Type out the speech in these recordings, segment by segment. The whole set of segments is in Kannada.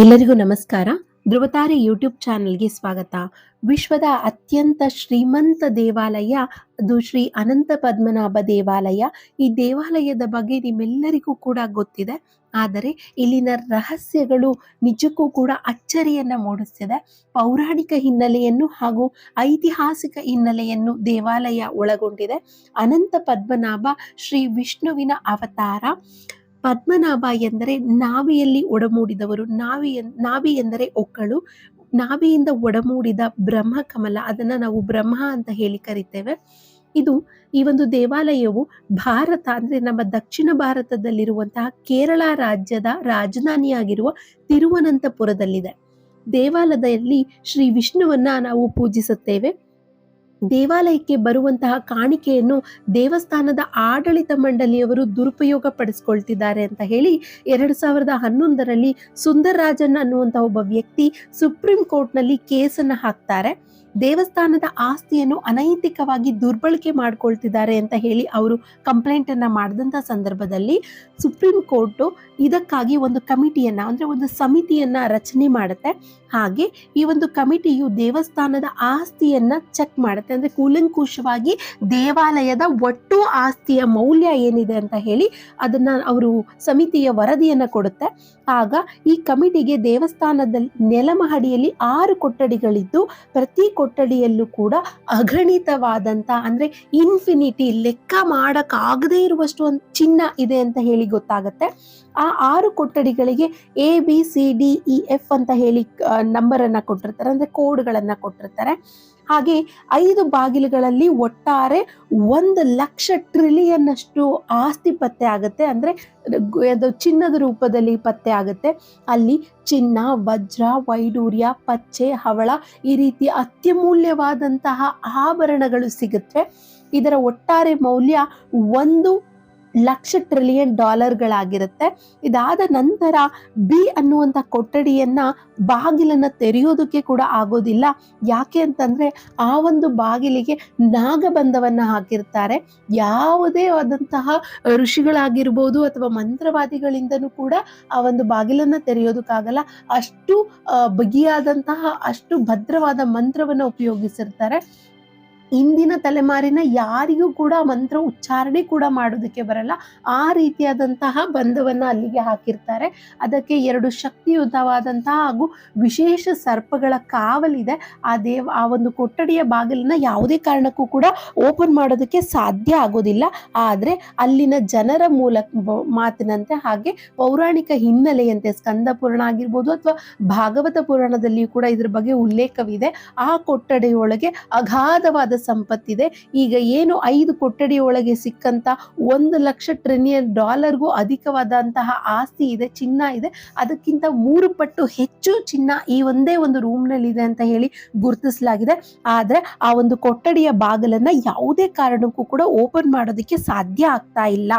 ಎಲ್ಲರಿಗೂ ನಮಸ್ಕಾರ. ಧ್ರುವತಾರೆ ಯೂಟ್ಯೂಬ್ ಚಾನೆಲ್ಗೆ ಸ್ವಾಗತ. ವಿಶ್ವದ ಅತ್ಯಂತ ಶ್ರೀಮಂತ ದೇವಾಲಯ, ಅದು ಶ್ರೀ ಅನಂತ ಪದ್ಮನಾಭ ದೇವಾಲಯ. ಈ ದೇವಾಲಯದ ಬಗ್ಗೆ ನಿಮ್ಮೆಲ್ಲರಿಗೂ ಕೂಡ ಗೊತ್ತಿದೆ. ಆದರೆ ಇಲ್ಲಿನ ರಹಸ್ಯಗಳು ನಿಜಕ್ಕೂ ಕೂಡ ಅಚ್ಚರಿಯನ್ನ ಮೂಡಿಸ್ತಿದೆ. ಪೌರಾಣಿಕ ಹಿನ್ನೆಲೆಯನ್ನು ಹಾಗೂ ಐತಿಹಾಸಿಕ ಹಿನ್ನೆಲೆಯನ್ನು ದೇವಾಲಯ ಒಳಗೊಂಡಿದೆ. ಅನಂತ ಪದ್ಮನಾಭ ಶ್ರೀ ವಿಷ್ಣುವಿನ ಅವತಾರ. ಪದ್ಮನಾಭ ಎಂದರೆ ನಾವಿಯಲ್ಲಿ ಒಡಮೂಡಿದವರು, ನಾವಿ ನಾವಿ ಎಂದರೆ ಒಕ್ಕಳು, ನಾವಿಯಿಂದ ಒಡಮೂಡಿದ ಬ್ರಹ್ಮ ಕಮಲ, ಅದನ್ನ ನಾವು ಬ್ರಹ್ಮ ಅಂತ ಹೇಳಿ ಕರಿತೇವೆ. ಇದು ಈ ಒಂದು ದೇವಾಲಯವು ಭಾರತ ಅಂದ್ರೆ ನಮ್ಮ ದಕ್ಷಿಣ ಭಾರತದಲ್ಲಿರುವಂತಹ ಕೇರಳ ರಾಜ್ಯದ ರಾಜಧಾನಿಯಾಗಿರುವ ತಿರುವನಂತಪುರದಲ್ಲಿದೆ. ದೇವಾಲಯದಲ್ಲಿ ಶ್ರೀ ವಿಷ್ಣುವನ್ನ ನಾವು ಪೂಜಿಸುತ್ತೇವೆ. ದೇವಾಲಯಕ್ಕೆ ಬರುವಂತಹ ಕಾಣಿಕೆಯನ್ನು ದೇವಸ್ಥಾನದ ಆಡಳಿತ ಮಂಡಳಿಯವರು ದುರುಪಯೋಗ ಪಡಿಸ್ಕೊಳ್ತಿದ್ದಾರೆ ಅಂತ ಹೇಳಿ ಎರಡು ಸಾವಿರದ ಹನ್ನೊಂದರಲ್ಲಿ ಸುಂದರ್ರಾಜನ್ ಅನ್ನುವಂತಹ ಒಬ್ಬ ವ್ಯಕ್ತಿ ಸುಪ್ರೀಂ ಕೋರ್ಟ್ನಲ್ಲಿ ಕೇಸನ್ನು ಹಾಕ್ತಾರೆ. ದೇವಸ್ಥಾನದ ಆಸ್ತಿಯನ್ನು ಅನೈತಿಕವಾಗಿ ದುರ್ಬಳಕೆ ಮಾಡ್ಕೊಳ್ತಿದ್ದಾರೆ ಅಂತ ಹೇಳಿ ಅವರು ಕಂಪ್ಲೇಂಟ್ ಅನ್ನ ಮಾಡಿದಂಥ ಸಂದರ್ಭದಲ್ಲಿ ಸುಪ್ರೀಂ ಕೋರ್ಟು ಇದಕ್ಕಾಗಿ ಒಂದು ಕಮಿಟಿಯನ್ನ, ಅಂದ್ರೆ ಒಂದು ಸಮಿತಿಯನ್ನ ರಚನೆ ಮಾಡುತ್ತೆ. ಹಾಗೆ ಈ ಒಂದು ಕಮಿಟಿಯು ದೇವಸ್ಥಾನದ ಆಸ್ತಿಯನ್ನ ಚೆಕ್ ಮಾಡುತ್ತೆ. ಅಂದ್ರೆ ಕೂಲಂಕುಷವಾಗಿ ದೇವಾಲಯದ ಒಟ್ಟು ಆಸ್ತಿಯ ಮೌಲ್ಯ ಏನಿದೆ ಅಂತ ಹೇಳಿ ಅದನ್ನ ಅವರು ಸಮಿತಿಯ ವರದಿಯನ್ನ ಕೊಡುತ್ತೆ. ಆಗ ಈ ಕಮಿಟಿಗೆ ದೇವಸ್ಥಾನದಲ್ಲಿ ನೆಲಮಹಡಿಯಲ್ಲಿ ಆರು ಕೊಠಡಿಗಳಿದ್ದು, ಪ್ರತಿ ಕೊಠಡಿಯಲ್ಲೂ ಕೂಡ ಅಗಣಿತವಾದಂಥ ಅಂದರೆ ಇನ್ಫಿನಿಟಿ ಲೆಕ್ಕ ಮಾಡೋಕ್ಕಾಗದೇ ಇರುವಷ್ಟು ಒಂದು ಚಿನ್ನ ಇದೆ ಅಂತ ಹೇಳಿ ಗೊತ್ತಾಗತ್ತೆ. ಆ ಆರು ಕೊಠಡಿಗಳಿಗೆ A B C D E F ಅಂತ ಹೇಳಿ ನಂಬರ್ ಅನ್ನ ಕೊಟ್ಟಿರ್ತಾರೆ, ಅಂದ್ರೆ ಕೋಡ್ಗಳನ್ನ ಕೊಟ್ಟಿರ್ತಾರೆ. ಹಾಗೆ ಐದು ಬಾಗಿಲುಗಳಲ್ಲಿ ಒಟ್ಟಾರೆ ಒಂದು ಲಕ್ಷ ಟ್ರಿಲಿಯನ್ ಅಷ್ಟು ಆಸ್ತಿ ಪತ್ತೆ ಆಗುತ್ತೆ. ಅಂದ್ರೆ ಅದು ಚಿನ್ನದ ರೂಪದಲ್ಲಿ ಪತ್ತೆ ಆಗುತ್ತೆ. ಅಲ್ಲಿ ಚಿನ್ನ, ವಜ್ರ, ವೈಡೂರ್ಯ, ಪಚ್ಚೆ, ಹವಳ ಈ ರೀತಿ ಅತ್ಯಮೂಲ್ಯವಾದಂತಹ ಆಭರಣಗಳು ಸಿಗುತ್ತೆ. ಇದರ ಒಟ್ಟಾರೆ ಮೌಲ್ಯ ಒಂದು ಲಕ್ಷ ಟ್ರಿಲಿಯನ್ ಡಾಲರ್ಗಳಾಗಿರುತ್ತೆ. ಇದಾದ ನಂತರ ಬಿ ಅನ್ನುವಂಥ ಕೊಠಡಿಯನ್ನ ಬಾಗಿಲನ್ನು ತೆರೆಯೋದಕ್ಕೆ ಕೂಡ ಆಗೋದಿಲ್ಲ. ಯಾಕೆ ಅಂತಂದ್ರೆ ಆ ಒಂದು ಬಾಗಿಲಿಗೆ ನಾಗಬಂಧವನ್ನ ಹಾಕಿರ್ತಾರೆ. ಯಾವುದೇ ಆದಂತಹ ಋಷಿಗಳಾಗಿರ್ಬೋದು ಅಥವಾ ಮಂತ್ರವಾದಿಗಳಿಂದನೂ ಕೂಡ ಆ ಒಂದು ಬಾಗಿಲನ್ನು ತೆರೆಯೋದಕ್ಕಾಗಲ್ಲ. ಅಷ್ಟು ಬಗೆಯಾದಂತಹ ಅಷ್ಟು ಭದ್ರವಾದ ಮಂತ್ರವನ್ನ ಉಪಯೋಗಿಸಿರ್ತಾರೆ. ಇಂದಿನ ತಲೆಮಾರಿನ ಯಾರಿಗೂ ಕೂಡ ಮಂತ್ರ ಉಚ್ಚಾರಣೆ ಕೂಡ ಮಾಡೋದಕ್ಕೆ ಬರಲ್ಲ. ಆ ರೀತಿಯಾದಂತಹ ಬಂಧವನ್ನ ಅಲ್ಲಿಗೆ ಹಾಕಿರ್ತಾರೆ. ಅದಕ್ಕೆ ಎರಡು ಶಕ್ತಿಯುತವಾದಂತಹ ಹಾಗೂ ವಿಶೇಷ ಸರ್ಪಗಳ ಕಾವಲಿದೆ. ಆ ದೇವ, ಆ ಒಂದು ಕೊಠಡಿಯ ಬಾಗಿಲನ್ನ ಯಾವುದೇ ಕಾರಣಕ್ಕೂ ಕೂಡ ಓಪನ್ ಮಾಡೋದಕ್ಕೆ ಸಾಧ್ಯ ಆಗೋದಿಲ್ಲ. ಆದ್ರೆ ಅಲ್ಲಿನ ಜನರ ಮೂಲಕ ಮಾತಿನಂತೆ ಹಾಗೆ ಪೌರಾಣಿಕ ಹಿನ್ನೆಲೆಯಂತೆ ಸ್ಕಂದ ಪುರಾಣ ಆಗಿರ್ಬೋದು ಅಥವಾ ಭಾಗವತ ಪುರಾಣದಲ್ಲಿಯೂ ಕೂಡ ಇದ್ರ ಬಗ್ಗೆ ಉಲ್ಲೇಖವಿದೆ. ಆ ಕೊಠಡಿಯೊಳಗೆ ಅಗಾಧವಾದ ಸಂಪತ್ತಿದೆ. ಈಗ ಏನು ಐದು ಕೊಠಡಿಯೊಳಗೆ ಸಿಕ್ಕಂತ ಒಂದು ಲಕ್ಷ ಟ್ರಿಲಿಯನ್ ಡಾಲರ್ಗೂ ಅಧಿಕವಾದಂತಹ ಆಸ್ತಿ ಇದೆ, ಚಿನ್ನ ಇದೆ. ಅದಕ್ಕಿಂತ ಮೂರು ಪಟ್ಟು ಹೆಚ್ಚು ಚಿನ್ನ ಈ ಒಂದೇ ಒಂದು ರೂಮ್ನಲ್ಲಿ ಇದೆ ಅಂತ ಹೇಳಿ ಗುರುತಿಸಲಾಗಿದೆ. ಆದ್ರೆ ಆ ಒಂದು ಕೊಠಡಿಯ ಬಾಗಿಲನ್ನ ಯಾವುದೇ ಕಾರಣಕ್ಕೂ ಕೂಡ ಓಪನ್ ಮಾಡೋದಕ್ಕೆ ಸಾಧ್ಯ ಆಗ್ತಾ ಇಲ್ಲ.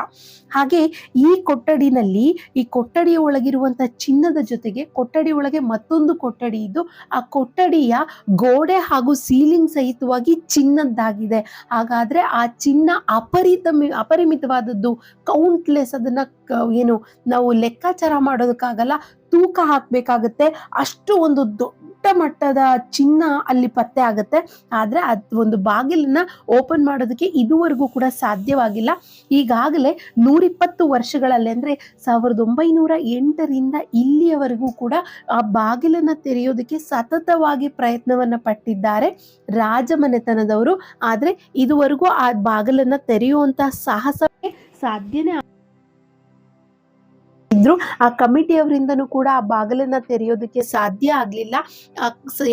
ಹಾಗೆ ಈ ಕೊಠಡಿನಲ್ಲಿ, ಈ ಕೊಠಡಿಯ ಒಳಗಿರುವಂತಹ ಚಿನ್ನದ ಜೊತೆಗೆ ಕೊಠಡಿ ಒಳಗೆ ಮತ್ತೊಂದು ಕೊಠಡಿ ಇದ್ದು, ಆ ಕೊಠಡಿಯ ಗೋಡೆ ಹಾಗೂ ಸೀಲಿಂಗ್ ಸಹಿತವಾಗಿ ಚಿನ್ನದ್ದಾಗಿದೆ. ಹಾಗಾದ್ರೆ ಆ ಚಿನ್ನ ಅಪರಿತಮಿ ಅಪರಿಮಿತವಾದದ್ದು ಕೌಂಟ್ಲೆಸ್ ಅದನ್ನ ಏನು ನಾವು ಲೆಕ್ಕಾಚಾರ ಮಾಡೋದಕ್ಕಾಗಲ್ಲ, ತೂಕ ಹಾಕ್ಬೇಕಾಗತ್ತೆ. ಅಷ್ಟು ಒಂದು ದೊಡ್ಡ ಮಟ್ಟದ ಚಿನ್ನ ಅಲ್ಲಿ ಪತ್ತೆ ಆಗುತ್ತೆ. ಆದ್ರೆ ಅದ್ ಒಂದು ಬಾಗಿಲನ್ನ ಓಪನ್ ಮಾಡೋದಕ್ಕೆ ಇದುವರೆಗೂ ಕೂಡ ಸಾಧ್ಯವಾಗಿಲ್ಲ. ಈಗಾಗಲೇ ನೂರಿಪ್ಪತ್ತು ವರ್ಷಗಳಲ್ಲಿ ಅಂದ್ರೆ ಸಾವಿರದ ಒಂಬೈನೂರ ಎಂಟರಿಂದ ಇಲ್ಲಿಯವರೆಗೂ ಕೂಡ ಆ ಬಾಗಿಲನ್ನ ತೆರೆಯೋದಕ್ಕೆ ಸತತವಾಗಿ ಪ್ರಯತ್ನವನ್ನ ಪಟ್ಟಿದ್ದಾರೆ ರಾಜಮನೆತನದವರು. ಆದ್ರೆ ಇದುವರೆಗೂ ಆ ಬಾಗಿಲನ್ನ ತೆರೆಯುವಂತ ಸಾಹಸಕ್ಕೆ ಸಾಧ್ಯನೇ ಇದ್ರು, ಆ ಕಮಿಟಿಯವರಿಂದನೂ ಕೂಡ ಆ ಬಾಗಿಲನ್ನ ತೆರೆಯೋದಕ್ಕೆ ಸಾಧ್ಯ ಆಗ್ಲಿಲ್ಲ.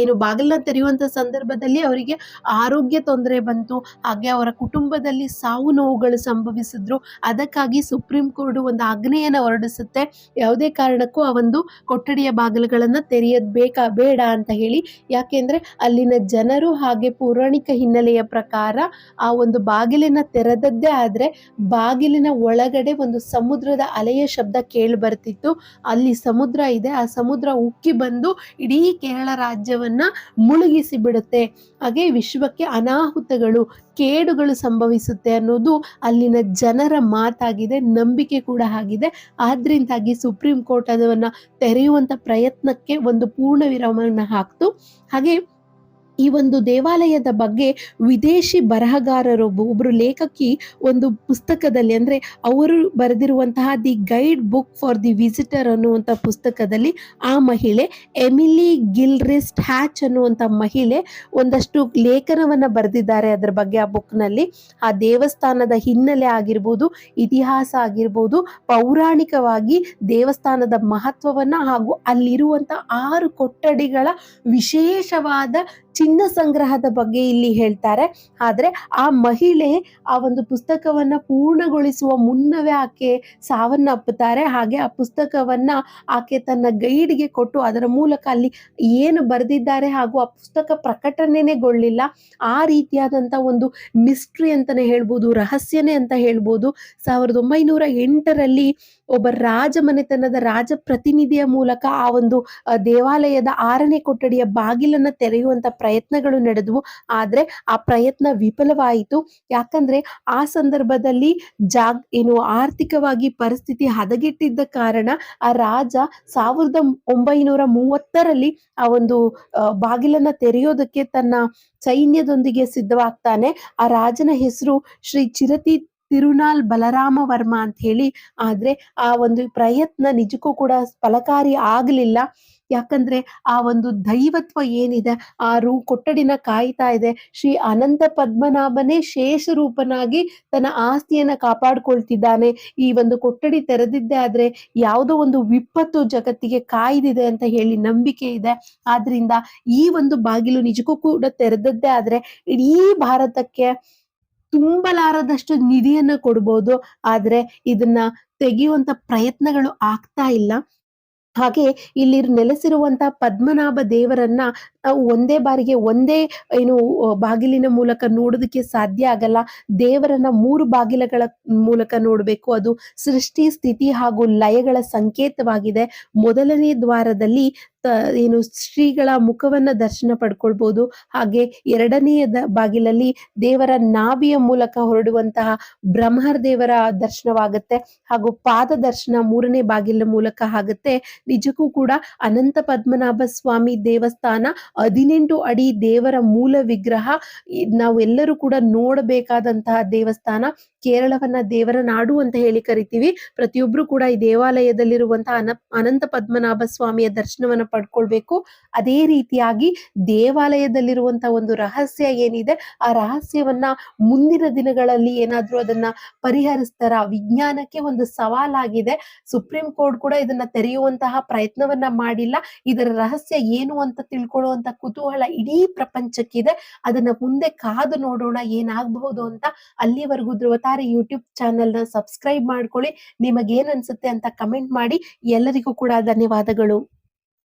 ಏನು ಬಾಗಿಲನ್ನ ತೆರೆಯುವಂತ ಸಂದರ್ಭದಲ್ಲಿ ಅವರಿಗೆ ಆರೋಗ್ಯ ತೊಂದರೆ ಬಂತು. ಹಾಗೆ ಅವರ ಕುಟುಂಬದಲ್ಲಿ ಸಾವು ನೋವುಗಳು ಸಂಭವಿಸಿದ್ರು. ಅದಕ್ಕಾಗಿ ಸುಪ್ರೀಂ ಕೋರ್ಟ್ ಒಂದು ಆಜ್ಞೆಯನ್ನು ಹೊರಡಿಸುತ್ತೆ. ಯಾವುದೇ ಕಾರಣಕ್ಕೂ ಆ ಒಂದು ಕೊಠಡಿಯ ಬಾಗಿಲುಗಳನ್ನ ತೆರೆಯೋದು ಬೇಕಾ, ಬೇಡ ಅಂತ ಹೇಳಿ. ಯಾಕೆಂದ್ರೆ ಅಲ್ಲಿನ ಜನರು ಹಾಗೆ ಪೌರಾಣಿಕ ಹಿನ್ನೆಲೆಯ ಪ್ರಕಾರ ಆ ಒಂದು ಬಾಗಿಲಿನ ತೆರೆದದ್ದೇ ಆದ್ರೆ ಬಾಗಿಲಿನ ಒಳಗಡೆ ಒಂದು ಸಮುದ್ರದ ಅಲೆಯ ಶಬ್ದ ಕೇಳುವಂತ ಕಂಡು ಬರ್ತಿತ್ತು. ಅಲ್ಲಿ ಸಮುದ್ರ ಇದೆ. ಆ ಸಮುದ್ರ ಉಕ್ಕಿ ಬಂದು ಇಡೀ ಕೇರಳ ರಾಜ್ಯವನ್ನ ಮುಳುಗಿಸಿ ಬಿಡುತ್ತೆ ಹಾಗೆ ವಿಶ್ವಕ್ಕೆ ಅನಾಹುತಗಳು, ಕೇಡುಗಳು ಸಂಭವಿಸುತ್ತೆ ಅನ್ನೋದು ಅಲ್ಲಿನ ಜನರ ಮಾತಾಗಿದೆ, ನಂಬಿಕೆ ಕೂಡ ಆಗಿದೆ. ಆದ್ರಿಂದಾಗಿ ಸುಪ್ರೀಂ ಕೋರ್ಟ್ ಅದನ್ನ ತೆರೆಯುವಂತ ಪ್ರಯತ್ನಕ್ಕೆ ಒಂದು ಪೂರ್ಣ ವಿರಾಮವನ್ನು ಹಾಕ್ತು. ಹಾಗೆ ಈ ಒಂದು ದೇವಾಲಯದ ಬಗ್ಗೆ ವಿದೇಶಿ ಬರಹಗಾರರೊಬ್ಬ ಒಬ್ಬರು ಲೇಖಕಿ ಒಂದು ಪುಸ್ತಕದಲ್ಲಿ ಅಂದರೆ ಅವರು ಬರೆದಿರುವಂತಹ the guide book for the visitor ಅನ್ನುವಂಥ ಪುಸ್ತಕದಲ್ಲಿ ಆ ಮಹಿಳೆ ಎಮಿಲಿ ಗಿಲ್ರಿಸ್ಟ್ ಹ್ಯಾಚ್ ಅನ್ನುವಂಥ ಮಹಿಳೆ ಒಂದಷ್ಟು ಲೇಖನವನ್ನು ಬರೆದಿದ್ದಾರೆ ಅದರ ಬಗ್ಗೆ ಆ ಬುಕ್ನಲ್ಲಿ ಆ ದೇವಸ್ಥಾನದ ಹಿನ್ನೆಲೆ ಆಗಿರ್ಬೋದು, ಇತಿಹಾಸ ಆಗಿರ್ಬೋದು, ಪೌರಾಣಿಕವಾಗಿ ದೇವಸ್ಥಾನದ ಮಹತ್ವವನ್ನು ಹಾಗೂ ಅಲ್ಲಿರುವಂಥ ಆರು ಕೊಠಡಿಗಳ ವಿಶೇಷವಾದ ಚಿನ್ನ ಸಂಗ್ರಹದ ಬಗ್ಗೆ ಇಲ್ಲಿ ಹೇಳ್ತಾರೆ. ಆದ್ರೆ ಆ ಮಹಿಳೆ ಆ ಒಂದು ಪುಸ್ತಕವನ್ನ ಪೂರ್ಣಗೊಳಿಸುವ ಮುನ್ನವೇ ಆಕೆ ಸಾವನ್ನಪ್ಪುತ್ತಾರೆ ಹಾಗೆ ಆ ಪುಸ್ತಕವನ್ನ ಆಕೆ ತನ್ನ ಗೈಡ್ಗೆ ಕೊಟ್ಟು ಅದರ ಮೂಲಕ ಅಲ್ಲಿ ಏನು ಬರೆದಿದ್ದಾರೆ ಹಾಗೂ ಆ ಪುಸ್ತಕ ಪ್ರಕಟಣೆಗೊಳ್ಳಿಲ್ಲ ಆ ರೀತಿಯಾದಂತ ಒಂದು ಮಿಸ್ಟ್ರಿ ಅಂತಾನೆ ಹೇಳ್ಬೋದು, ರಹಸ್ಯನೇ ಅಂತ ಹೇಳ್ಬೋದು. ಸಾವಿರದ ಒಂಬೈನೂರ ಎಂಟರಲ್ಲಿ ಒಬ್ಬ ರಾಜ ಮನೆತನದ ರಾಜ ಪ್ರತಿನಿಧಿಯ ಮೂಲಕ ಆ ಒಂದು ದೇವಾಲಯದ ಆರನೇ ಕೊಠಡಿಯ ಬಾಗಿಲನ್ನ ತೆರೆಯುವಂತ ಪ್ರಯತ್ನಗಳು ನಡೆದವು. ಆದ್ರೆ ಆ ಪ್ರಯತ್ನ ವಿಫಲವಾಯಿತು. ಯಾಕಂದ್ರೆ ಆ ಸಂದರ್ಭದಲ್ಲಿ ಜಾಗ್, ಏನು ಆರ್ಥಿಕವಾಗಿ ಪರಿಸ್ಥಿತಿ ಹದಗೆಟ್ಟಿದ್ದ ಕಾರಣ ಆ ರಾಜ ಸಾವಿರದ ಒಂಬೈನೂರ ಮೂವತ್ತರಲ್ಲಿ ಆ ಒಂದು ಬಾಗಿಲನ್ನ ತೆರೆಯೋದಕ್ಕೆ ತನ್ನ ಸೈನ್ಯದೊಂದಿಗೆ ಸಿದ್ಧವಾಗ್ತಾನೆ. ಆ ರಾಜನ ಹೆಸರು ಶ್ರೀ ಚಿರತಿ ತಿರುನಾಲ್ ಬಲರಾಮ ವರ್ಮ ಅಂತ ಹೇಳಿ, ಆದ್ರೆ ಆ ಒಂದು ಪ್ರಯತ್ನ ನಿಜಕ್ಕೂ ಕೂಡ ಫಲಕಾರಿ ಆಗ್ಲಿಲ್ಲ. ಯಾಕಂದ್ರೆ ಆ ಒಂದು ದೈವತ್ವ ಏನಿದೆ, ಆ ರೂ ಕೊಠಡಿನ ಕಾಯ್ತಾ ಇದೆ. ಶ್ರೀ ಅನಂತ ಪದ್ಮನಾಭನೇ ಶೇಷ ರೂಪನಾಗಿ ತನ್ನ ಆಸ್ತಿಯನ್ನ ಕಾಪಾಡ್ಕೊಳ್ತಿದ್ದಾನೆ. ಈ ಒಂದು ಕೊಠಡಿ ತೆರೆದಿದ್ದೆ ಆದ್ರೆ ಯಾವುದೋ ಒಂದು ವಿಪತ್ತು ಜಗತ್ತಿಗೆ ಕಾಯ್ದಿದೆ ಅಂತ ಹೇಳಿ ನಂಬಿಕೆ ಇದೆ. ಆದ್ರಿಂದ ಈ ಒಂದು ಬಾಗಿಲು ನಿಜಕ್ಕೂ ಕೂಡ ತೆರೆದದ್ದೇ ಆದ್ರೆ ಇಡೀ ಭಾರತಕ್ಕೆ ತುಂಬಲಾರದಷ್ಟು ನಿಧಿಯನ್ನ ಕೊಡ್ಬೋದು. ಆದ್ರೆ ಇದನ್ನ ತೆಗೆಯುವಂತ ಪ್ರಯತ್ನಗಳು ಆಗ್ತಾ ಇಲ್ಲ. ಹಾಗೆ ಇಲ್ಲಿ ನೆಲೆಸಿರುವಂತ ಪದ್ಮನಾಭ ದೇವರನ್ನ ನಾವು ಒಂದೇ ಬಾರಿಗೆ ಒಂದೇ, ಏನು ಬಾಗಿಲಿನ ಮೂಲಕ ನೋಡೋದಕ್ಕೆ ಸಾಧ್ಯ ಆಗಲ್ಲ. ದೇವರನ್ನ ಮೂರು ಬಾಗಿಲುಗಳ ಮೂಲಕ ನೋಡಬೇಕು. ಅದು ಸೃಷ್ಟಿ, ಸ್ಥಿತಿ ಹಾಗೂ ಲಯಗಳ ಸಂಕೇತವಾಗಿದೆ. ಮೊದಲನೇ ದ್ವಾರದಲ್ಲಿ ಏನು ಶ್ರೀಗಳ ಮುಖವನ್ನ ದರ್ಶನ ಪಡ್ಕೊಳ್ಬಹುದು ಹಾಗೆ ಎರಡನೆಯ ಬಾಗಿಲಲ್ಲಿ ದೇವರ ನಾಭಿಯ ಮೂಲಕ ಹೊರಡುವಂತಹ ಬ್ರಹ್ಮರ್ ದೇವರ ದರ್ಶನವಾಗುತ್ತೆ. ಹಾಗೂ ಪಾದ ದರ್ಶನ ಮೂರನೇ ಬಾಗಿಲ ಮೂಲಕ ಆಗುತ್ತೆ. ನಿಜಕ್ಕೂ ಕೂಡ ಅನಂತ ಪದ್ಮನಾಭ ಸ್ವಾಮಿ ದೇವಸ್ಥಾನ ಹದಿನೆಂಟು ಅಡಿ ದೇವರ ಮೂಲ ವಿಗ್ರಹ. ನಾವೆಲ್ಲರೂ ಕೂಡ ನೋಡಬೇಕಾದಂತಹ ದೇವಸ್ಥಾನ. ಕೇರಳವನ್ನ ದೇವರ ನಾಡು ಅಂತ ಹೇಳಿ ಕರಿತೀವಿ. ಪ್ರತಿಯೊಬ್ರು ಕೂಡ ಈ ದೇವಾಲಯದಲ್ಲಿರುವಂತಹ ಅನ ಅನಂತ ಪದ್ಮನಾಭ ಸ್ವಾಮಿಯ ದರ್ಶನವನ್ನ ಪಡ್ಕೊಳ್ಬೇಕು. ಅದೇ ರೀತಿಯಾಗಿ ದೇವಾಲಯದಲ್ಲಿರುವಂತಹ ಒಂದು ರಹಸ್ಯ ಏನಿದೆ, ಆ ರಹಸ್ಯವನ್ನ ಮುಂದಿನ ದಿನಗಳಲ್ಲಿ ಏನಾದ್ರೂ ಅದನ್ನ ಪರಿಹರಿಸ್ತಾರ? ವಿಜ್ಞಾನಕ್ಕೆ ಒಂದು ಸವಾಲಾಗಿದೆ. ಸುಪ್ರೀಂ ಕೋರ್ಟ್ ಕೂಡ ಇದನ್ನ ತೆರೆಯುವಂತಹ ಪ್ರಯತ್ನವನ್ನ ಮಾಡಿಲ್ಲ. ಇದರ ರಹಸ್ಯ ಏನು ಅಂತ ತಿಳ್ಕೊಳ್ಳುವಂತ ಕುತೂಹಲ ಇಡೀ ಪ್ರಪಂಚಕ್ಕಿದೆ. ಅದನ್ನ ಮುಂದೆ ಕಾದು ನೋಡೋಣ ಏನಾಗಬಹುದು ಅಂತ ಅಲ್ಲಿವರೆಗೂ ಧ್ರುವತಾರೆ ಯೂಟ್ಯೂಬ್ ಚಾನೆಲ್ನ ಸಬ್ಸ್ಕ್ರೈಬ್ ಮಾಡ್ಕೊಳ್ಳಿ. ನಿಮಗೇನ್ ಅನ್ಸುತ್ತೆ ಅಂತ ಕಮೆಂಟ್ ಮಾಡಿ. ಎಲ್ಲರಿಗೂ ಕೂಡ ಧನ್ಯವಾದಗಳು.